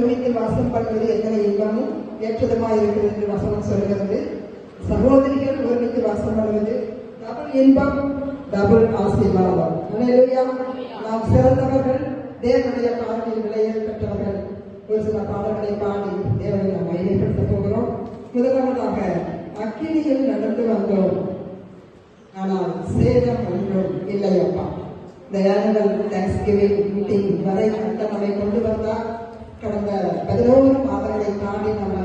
பூமியில் வாசம் பண்ணுவது எத்தனை இன்பமும் ஏற்றதுமாய் இருக்கிறது என்று வசனம் சொல்கிறது. சகோதரிகள் பூமிக்கு வாசம் பண்ணுவது டபுள் இன்பம் டபுள் ஆசீர்வாதம். அல்லேலூயா நாம் சிறந்தவர்கள் தேவனுடைய பார்வையில் விலையில் பெற்றவர்கள் ஒரு சில பாடல்களை பாடி தேவனை நாம் மையப்படுத்த போகிறோம். முதலாவதாக அக்கினியில் நடந்து வந்தோம். ஆனால் சேதம் ஒன்றும் இல்லையப்பா. இந்த ஆனுவல் தேங்க்ஸ் கிவிங் மீட்டிங் வரை அந்த நம்மை கொண்டு வந்தார். கடந்த பதினோரு மாதங்களை தாண்டி நாம்